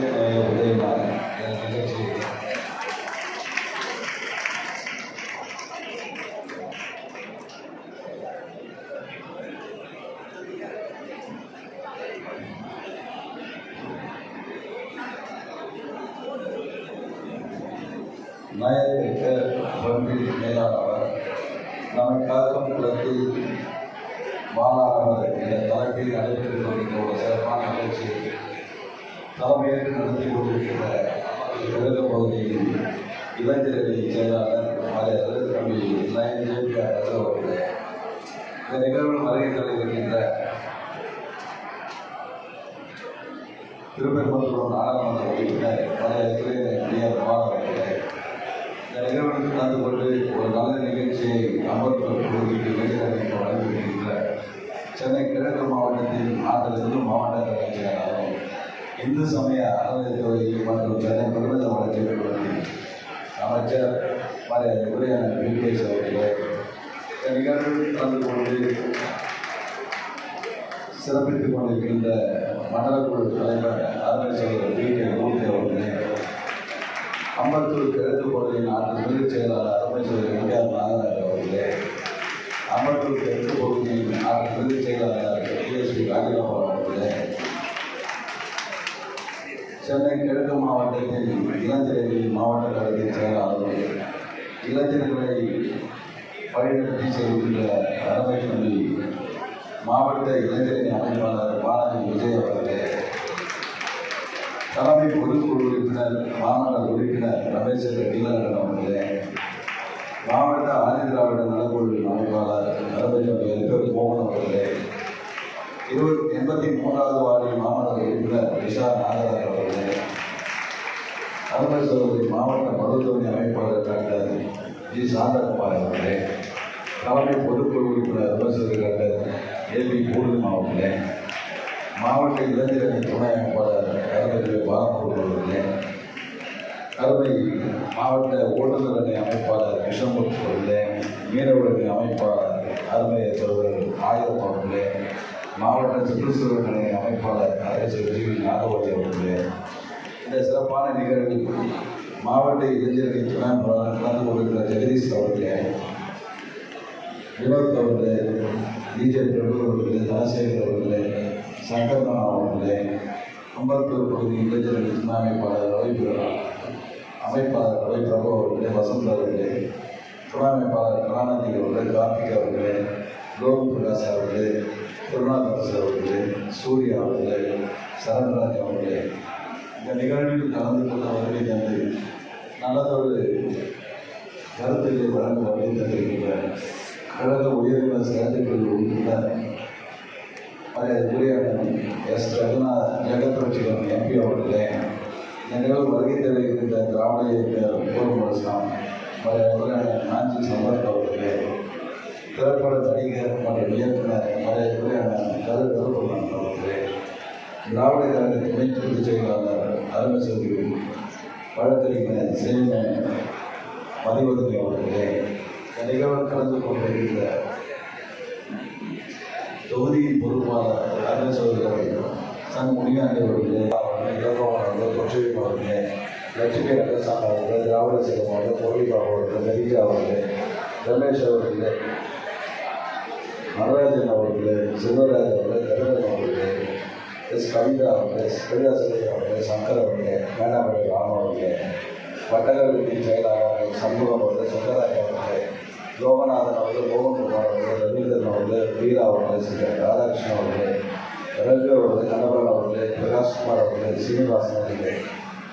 மனிதநேய உதயநாள் பண்பில் மேலானவர் நம்மை குலத்தில் வாழானவர் என்ற தலைப்பில் நடைபெற்று கொண்டிருக்கிற ஒரு சிறப்பான நிகழ்ச்சி தலைமையேற்று நடத்தி கொண்டிருக்கிற கிழக்கு பகுதியின் இளைஞரணி செயலாளர் மலையர் தம்பி நயன் ஜெயபிகா அவர்கள் இந்த நிகழ்வில் வருகை தர இருக்கின்ற திருப்பெரும்புத்தூர் நாடாளுமன்ற உறுப்பினர் பழைய இளைஞர் மாணவர்களே இந்த நிகழ்வில் கலந்து கொண்டு ஒரு நல்ல நிகழ்ச்சியை அமர்த்தூர் பகுதிக்கு இளைஞர்களுக்கு வழங்கியிருக்கின்ற சென்னை கிழக்கு மாவட்டத்தின் நாட்டிலிருந்து மாவட்ட கலைஞராகவும் இந்து சமய அறநிலைத்துறை மற்றும் சென்னை பிரபல வழக்கில் அமைச்சர் மறைய உரையான அவர்களே இந்த நிகழ்வில் கலந்து கொண்டு சிறப்பித்துக் கொண்டிருக்கின்ற மண்டலக்குழு தலைவர் அருமை பி கே மூர்த்தி அவர்களே அம்பத்தூர் கிழக்கு பகுதியின் ஆண்டு பொதுச் செயலாளர் அருமை எம்ஜிஆர் நாகராஜ் அவர்களே அம்பத்தூர் கிழக்கு பகுதியின் ஆண்டு பொதுச் செயலாளர் டிஎஸ்பி ராஜகோபால் அவர்களே சென்னை கிழக்கு மாவட்டத்தின் இளைஞரணி மாவட்ட கழகத்தின் செயலாளர் இளைஞர்களை வழிநடத்தி செய்கின்ற தலைமை தம்பி மாவட்ட இளைஞரணி அமைப்பாளர் பாலாஜி விஜய் அவர்களே தலைமை பொதுக்குழு உறுப்பினர் மாமன்ற உறுப்பினர் ரமேஷ் நீலகண்டன் அவர்களே மாவட்ட ஆதிதிராவிட நலக்குழு அமைப்பாளர் ரமேஷ் மோகன் அவர்களே இருபத்தி எண்பத்தி மூன்றாவது வார்டில் மாமன்ற உறுப்பினர் விஷா நாகராஜ் அவர்களே அருமை சகோதரி மாவட்ட மருத்துவமனை அமைப்பாளர் டாக்டர் ஜி சாந்தகுமார் அவர்களே தலைமை பொதுக்குழு உறுப்பினர் அருமை டாக்டர் ஏபி பி பூர்ணிமா மாவட்ட மாவட்ட இளைஞரணி துணை அமைப்பாளர் அருமை பாலமுருகன் அவர்களே மாவட்ட ஓட்டுநர் அணி அமைப்பாளர் கிருஷ்ணமூர்த்தி அவர்களே மீனவர் அமைப்பாளர் அருமை தலைவர் ஆயிரம் அவர்களே மாவட்ட சுற்றுச்சூழல் அணி அமைப்பாளர் அரசு ஜி நாகவதி அவர்களே சிறப்பான நிகழ்வில் மாவட்ட இளைஞரணி துணை கலந்து கொண்டிருக்கிற ஜெகதீஷ் அவர்களே வினோத் அவர்களே டிஜே பிரபு அவர்களே தனசேகர் அவர்களே சங்கர்னா அவர்களே அம்பத்தூர் பகுதி இளைஞரணி துணை அமைப்பாளர் ரவி அமைப்பாளர் ரவி பிரபு அவர்களே வசந்த் அவர்களே துணை அமைப்பாளர் கலாநிதி அவர்களே கார்த்திக் அவர்களே லோகு பிரகாஷ் அவர்களே குருநாதாஸ் அவர்களே சூர்யா அவர்களே சரண்ராஜ் அவர்களே இந்த நிகழ்வில் கலந்து கொள்ள வருகை தந்து நல்லதொரு கருத்துக்களை வழங்க வருகை தந்திருக்கின்ற கழக உயர்நிலை செயற்குழு உறுப்பினர் பழைய உரையாடல் எஸ். ஜெகநாத் ஜெகத்ரட்சிகன் எம்பி அவர்களே இந்த நிகழ்வு வருகை தெரிவிக்கின்ற திராவிட இயக்க பூர்வமரசாம் பழைய உரையாடல் நாஞ்சி சம்பத் அவர்களே திரைப்பட நடிகர் மற்றும் இயக்குனர் பழைய உரையாடல் கரு கருப்பண்ணன் அவர்களே திராவிட கழக துணை பொதுச் செயலாளர் அருமை சௌதரி வழக்கறிஞர் சேமன் மதிவதனி அவர்களே நிகழ்வு கலந்து கொண்டிருக்கிற தொகுதியின் பொறுப்பாளர் அருமை சகோதரர் சன் முனியாண்டி அவர்களே அவர்கள் இலக்கவன் அவர்கள் கொச்சையம் அவர்களே லட்சுமி ரங்கசாமி அவர்கள் திராவிட சிவம் அவர்கள் முரளிபாபு அவர்கள் கரிஜா அவர்களே ரமேஷ் அவர்களே நடராஜன் அவர்களே சிவராஜ் அவர்களே கருணன் அவர்களே எஸ் கவிதா அவர்களே கவிதா சிலை அவர்களே சங்கர் அவர்கள் மேனாமலை ராம் அவர்களே வட்டகரத்தின் செயலாளர் சண்முகம் அவர்கள் சுந்தராஜ் அவர்கள் லோகநாதன் அவர்கள் மோகன்குமார் அவர்கள் ரவீந்திரன் அவர்கள் வீரா அவர்கள் சிங்க ராதாகிருஷ்ணன் அவர்கள் ரகு அவர்கள் கணவன் அவர்கள் பிரகாஷ்குமார் அவர்கள் சீனிவாசன் அவர்கள்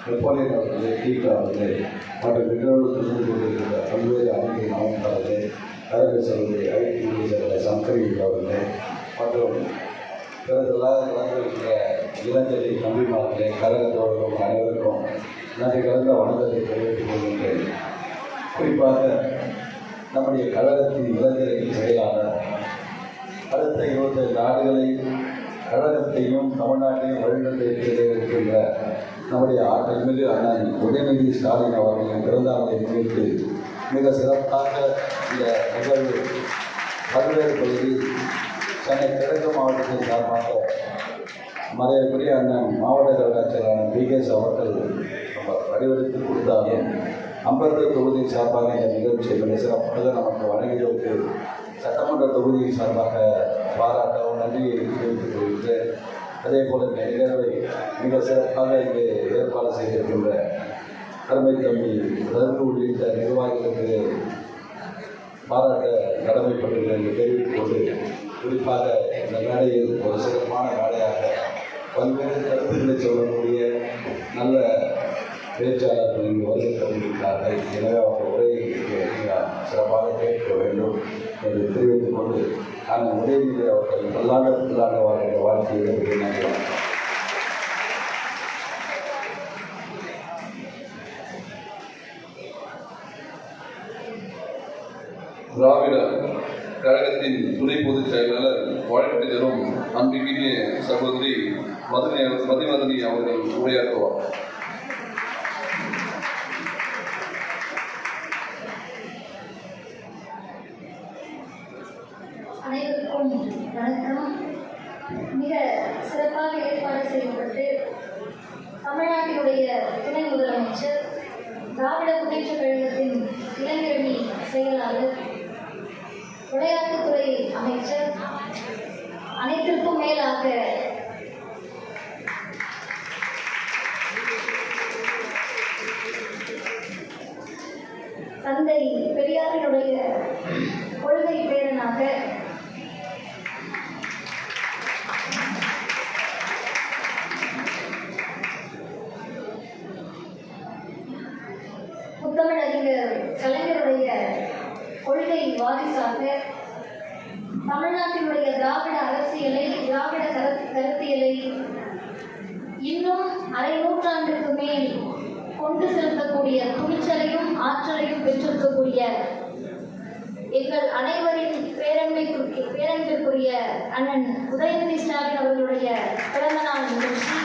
நெப்போலியன் அவர்கள் டீகா அவர்கள் மற்றும் நிகழ்வு கலந்து கொண்டிருக்கிற பல்வேறு அமைப்பின் அமைப்பாளர்களே கழக சகோதரி ஐடி சங்கரி அவர்கள் மற்றும் பிறந்ததாக கலந்திருக்கிற இளஞ்சலி நம்பிமார்களே கழக அனைவருக்கும் நன்றி. கலந்த வணக்கத்தை தெரிவித்துக் கொள்கின்றேன். குறிப்பாக நம்முடைய கழகத்தின் இளைஞரின் செயலாளர். அடுத்த இருபத்தைந்து ஆண்டுகளை கழகத்தையும் தமிழ்நாட்டையும் வழிநடத்தி இருக்கின்ற நம்முடைய ஆற்றல் மிகு அண்ணன் உதயநிதி ஸ்டாலின் அவர்களின் பிறந்தநாளை முன்னிட்டு மிக சிறப்பாக இந்த நிகழ்வு பல்வேறு பகுதியில் சென்னை கிழக்கு மாவட்டத்தின் சார்பாக மரியாதைக்குரிய அண்ணன் மாவட்ட தலைவராட்சியரான செயலாளர் அவர்கள் நம்ம வடிவெடுத்து கொடுத்தாலும் அம்பர்கர் தொகுதி சார்பாக இந்த நிகழ்ச்சியை மிக சிறப்பாக நமக்கு வழங்கியதற்கு சட்டமன்ற தொகுதியின் சார்பாக பாராட்டவும் நன்றியை தெரிவித்துக் கொள்கிறேன் அதே போல இந்த நிகழ்வை மிக சிறப்பாக இங்கே ஏற்பாடு செய்திருக்கின்ற அருமை தம்பி ரகு உள்ளிட்ட நிர்வாகிகளுக்கு பாராட்ட கடமைப்பட்டுள்ளேன் என்று தெரிவித்துக் கொண்டு குறிப்பாக இந்த மேடையில் ஒரு சிறப்பான மேடையாக பல்வேறு கருத்துக்களை சொல்லக்கூடிய நல்ல பேச்சாளர்கள் இங்கு வருகை தந்திருக்கிறார்கள் எனவே அவர்கள் உரையை நீங்கள் சிறப்பாக கேட்க வேண்டும் என்று தெரிவித்துக் கொண்டு நான் உதயநிதி அவர்கள் நல்லாக நல்லாக வாழ்கிற வாழ்க்கையை நன்றி கழகத்தின் துணை பொதுச் செயலாளர் வாழ்க்கை தரும் அன்பிற்கினிய சகோதரி மதுரை மதிமதனி அவர்கள் உரையாற்றுவார். அனைவருக்கும் வணக்கம். மிக சிறப்பாக ஏற்பாடு செய்யப்பட்டு தமிழ்நாட்டினுடைய துணை முதலமைச்சர் திராவிட முன்னேற்ற கழகத்தின் இளைஞரணி செயலாளர் விளையாட்டுத்துறை அமைச்சர் அனைத்திற்கும் மேலாக தந்தை பெரியாரினுடைய தமிழ்நாட்டினுடைய திராவிட அரசியலை திராவிட கருத்து கருத்தியலை இன்னும் அரை நூற்றாண்டுக்கு மேல் கொண்டு செலுத்தக்கூடிய துணிச்சலையும் ஆற்றலையும் பெற்றிருக்கக்கூடிய எங்கள் அனைவரின் பேரண்மைக்கு பேரன்பிற்குரிய அண்ணன் உதயநிதி ஸ்டாலின் அவர்களுடைய பிறந்தநாள் நிகழ்ச்சி.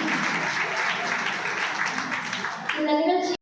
இந்த நிகழ்ச்சி